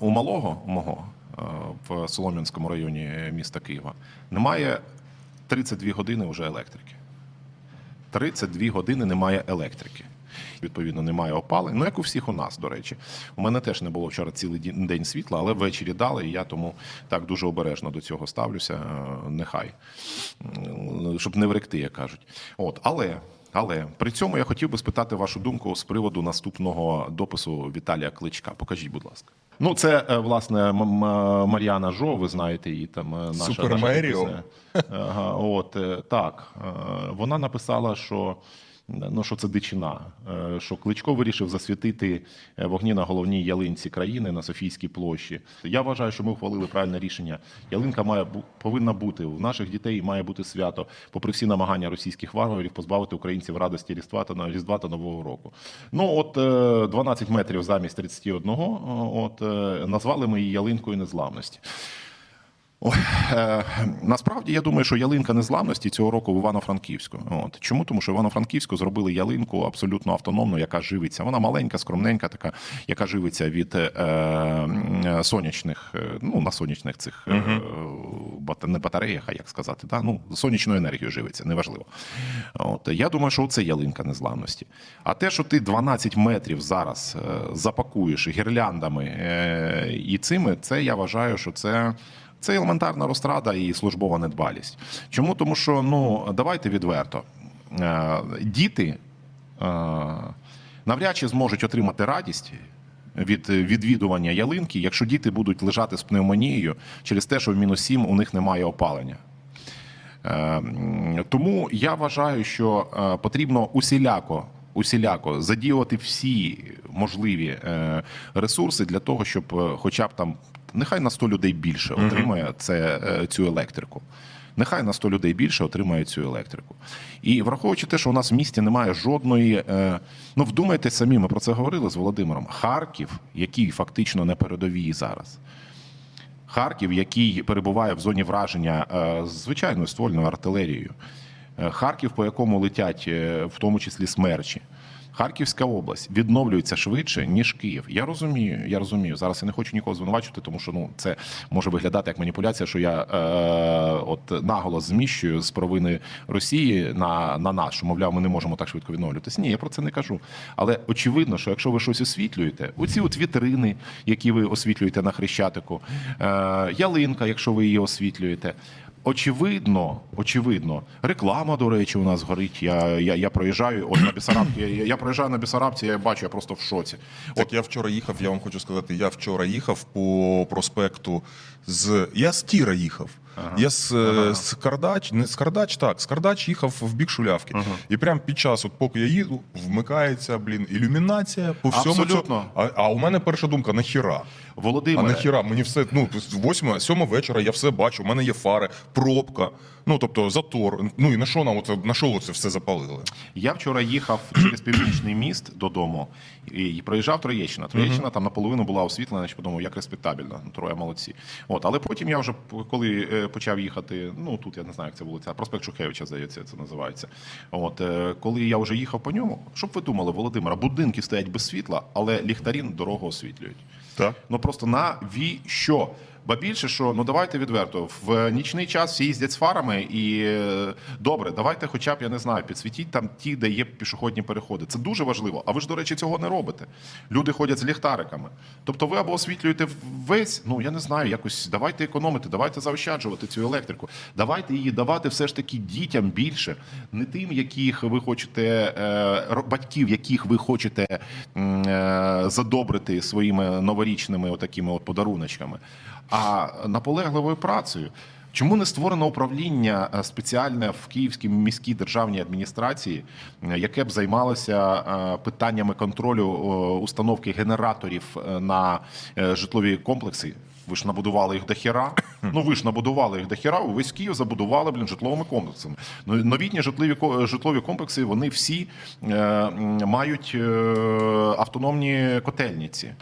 У малого мого е, в Солом'янському районі міста Києва немає 32 години вже електрики. 32 години немає електрики. Відповідно, немає опалень. Ну, як у всіх у нас, до речі. У мене теж не було вчора цілий день світла, але ввечері дали, і я тому так дуже обережно до цього ставлюся. Е, Нехай. Щоб не вректи, як кажуть. От, але. Але при цьому я хотів би спитати вашу думку з приводу наступного допису Віталія Кличка. Покажіть, будь ласка. Ну, це е, власне М- Мар'яна Жо, ви знаєте її там е, наша Супер наша от е, так. е, Вона написала, що. Ну, що це дичина, Е, що Кличко вирішив засвітити е, вогні на головній ялинці країни на Софійській площі. Я вважаю, що ми ухвалили правильне рішення. Ялинка має повинна бути у наших дітей. Має бути свято, попри всі намагання російських варварів позбавити українців радості Різдва та Різдва та Нового року. Ну от е, 12 метрів замість 31, е, От е, назвали ми її ялинкою незламності. Е, насправді я думаю, що ялинка незламності цього року в Івано-Франківську. От чому? Тому що Івано-Франківську зробили ялинку абсолютно автономну, яка живиться. Вона маленька, скромненька, така, яка живиться від е, е, сонячних, е, ну на сонячних цих е, не батареях, а як сказати, да? ну сонячною енергією живиться, неважливо. От я думаю, що це ялинка незламності. А те, що ти 12 метрів зараз запакуєш гірляндами е, і цими, це я вважаю, що це. Це елементарна розтрада і службова недбалість. Чому? Тому що ну давайте відверто. Е, Діти е, навряд чи зможуть отримати радість від відвідування ялинки, якщо діти будуть лежати з пневмонією через те, що в мінус 7 у них немає опалення. Е, Тому я вважаю, що потрібно усіляко. Усіляко задіяти всі можливі ресурси для того, щоб хоча б там нехай на 100 людей більше отримає це, е, цю електрику. Нехай на 100 людей більше отримає цю електрику. І враховуючи те, що у нас в місті немає жодної. е, Ну, вдумайте самі, ми про це говорили з Володимиром. Харків, який фактично на передовій зараз. Харків, який перебуває в зоні враження е, звичайною ствольною артилерією. Харків, по якому летять в тому числі смерчі. Харківська область відновлюється швидше ніж Київ. Я розумію, я розумію. Зараз я не хочу нікого звинувачувати, тому що ну це може виглядати як маніпуляція, що я е, от наголос зміщую з провини Росії на, на нас, що мовляв, ми не можемо так швидко відновлюватися. Ні, я про це не кажу. Але очевидно, що якщо ви щось освітлюєте, оці от вітрини, які ви освітлюєте на хрещатику, е, ялинка, якщо ви її освітлюєте. Очевидно, очевидно, реклама, до речі, у нас горить. Я, я, я проїжджаю от на Бісарабці. Я, я проїжджаю на Бісарабці, я бачу, я просто в шоці. Так, я вчора їхав, я вам хочу сказати, я вчора їхав по проспекту з. Я з Тіра їхав. Я з, е, з Кардач, не з Кардач, так, з Кардач їхав в бік Шулявки. І прямо під час, от поки я їду, вмикається, блін, ілюмінація по всьому. Абсолютно. А, а у мене перша думка: нахіра? А Володимире, нахіра, мені все, ну, з 8, 7 вечора я все бачу, у мене є фари, пробка, ну, тобто затор. Ну і на що нам оце, на що це все запалили? Я вчора їхав через північний міст додому і, проїжджав Троєщина. Троєщина там наполовину була освітлена, значить подумав, як респектабельно. Ну, Троє молодці. От, але потім я вже коли почав їхати, ну тут я не знаю, як це вулиця, проспект Шухевича, здається, це називається. От е, коли я вже їхав по ньому, щоб ви думали, Володимира, будинки стоять без світла, але ліхтарі дорогу освітлюють. Так. Ну просто навіщо? Ба більше, що ну давайте відверто, в нічний час всі їздять з фарами, і е, добре, давайте, хоча б я не знаю, підсвітіть там ті, де є пішохідні переходи. Це дуже важливо. А ви ж, до речі, цього не робите. Люди ходять з ліхтариками. Тобто, ви або освітлюєте весь, ну я не знаю, якось давайте економити, давайте заощаджувати цю електрику. Давайте її давати все ж таки дітям більше, не тим, яких ви хочете, е, батьків, яких ви хочете е, задобрити своїми новорічними отакими от подаруночками, а наполегливою працею. Чому не створено управління е, спеціальне в Київській міській державній адміністрації, е, яке б займалося е, питаннями контролю установки генераторів на житлові комплекси? Ви ж набудували їх до хіра. Ну ви ж набудували їх до хіра, увесь Київ забудували блін житловими комплексами. Ну, новітні житлові житлові комплекси вони всі е, мають е, автономні котельниці.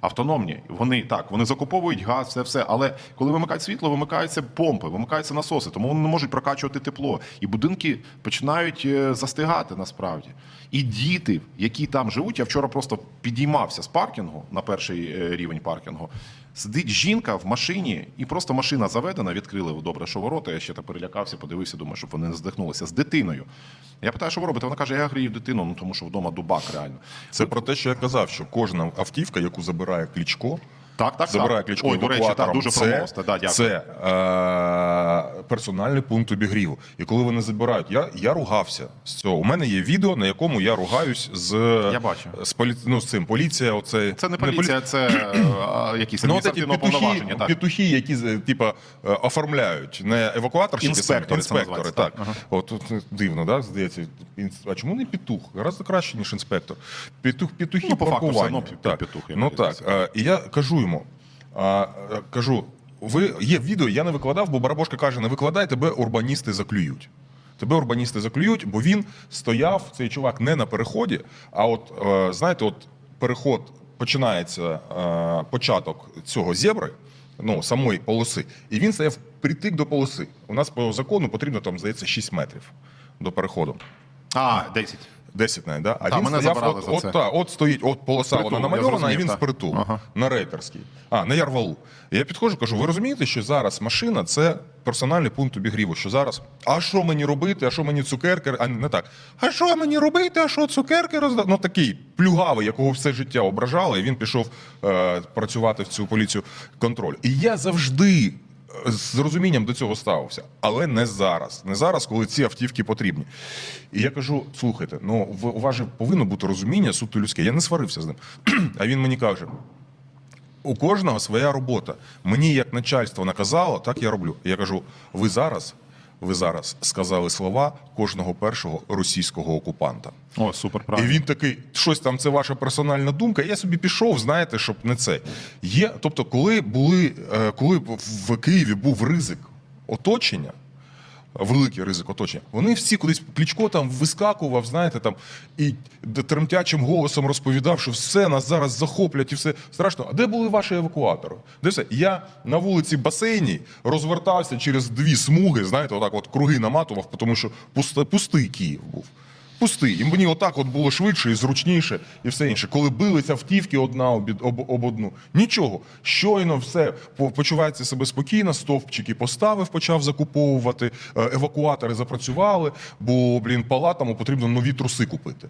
Автономні, вони так, вони закуповують газ, все все. Але коли вимикають світло, вимикаються помпи, вимикаються насоси, тому вони не можуть прокачувати тепло. І будинки починають е, застигати насправді. І діти, які там живуть, я вчора просто підіймався з паркінгу на перший е, рівень паркінгу. Сидить жінка в машині, і просто машина заведена, відкрили добре, що ворота. Я ще так перелякався, подивився, думаю, щоб вони не здихнулися з дитиною. Я питаю, що ви робите? Вона каже, я грію дитину, ну тому що вдома дубак реально. Це про те, що я казав, що кожна автівка, яку забирає Кличко, Так, так, забирає так. Ой, до речі, так, дуже це, промоста. Да, дякую. це е, персональний пункт обігріву. І коли вони забирають, я, я ругався з цього. У мене є відео, на якому я ругаюсь з, Я бачу. з, полі, ну, з цим. Поліція, оце, Це не поліція, це е, якісь Ну, от повноваження. Так. петухи, які типа е, оформляють не евакуаторщики, Інспектори це інспектори. називається, Так, так. от тут дивно, да, здається. А чому не петух? Гораздо краще ніж інспектор. Петух, петухи Ну, по факту, все одно так. петух, як Ну так. е, І я кажу йому, а, е, кажу, ви є відео, я не викладав, бо Барабошка каже: не викладай, тебе урбаністи заклюють. Тебе урбаністи заклюють, бо він стояв, цей чувак, не на переході, а от е, знаєте, от переход починається е, початок цього зебри, ну самої полоси, і він стояв притик до полоси. У нас по закону потрібно там, здається, 6 метрів до переходу. А, 10. 10 навіть, да? А Та, він мене стояв, от, за от, це. та, от стоїть, от полоса Притул, вона намальована, зрозумів, і він з притул Ага. на рейтерській. А, на Ярвалу. Я підходжу, кажу: ви розумієте, що зараз машина це персональний пункт обігріву. Що зараз? А що мені робити? А що мені цукерки? А не так. А що мені робити? А що цукерки роздати? Ну такий плюгавий, якого все життя ображали, і він пішов е, працювати в цю поліцію контроль. І я завжди. З розумінням до цього ставився, але не зараз. Не зараз, коли ці автівки потрібні. І я кажу: слухайте, ну у вас же повинно бути розуміння суто людське. Я не сварився з ним. А він мені каже: у кожного своя робота. Мені як начальство наказало, так я роблю. Я кажу: ви зараз, ви зараз сказали слова кожного першого російського окупанта. О, супер, І він такий, щось там, це ваша персональна думка. Я собі пішов, знаєте, щоб не це. Є, тобто, коли були, е, коли в Києві був ризик оточення. Великий ризик оточення. Вони всі кудись Кличко там вискакував, знаєте, там і тремтячим голосом розповідав, що все нас зараз захоплять і все страшно. А де були ваші евакуатори? Де все? Я на вулиці басейні розвертався через дві смуги, знаєте, отак от круги наматував, тому що пусти, пустий Київ був. Пустий. І мені отак от було швидше і зручніше, і все інше. Коли билися автівки одна об, об, об одну. Нічого. Щойно все почувається себе спокійно, стовпчики поставив, почав закуповувати, е, евакуатори запрацювали, бо, блін, палатам потрібно нові труси купити.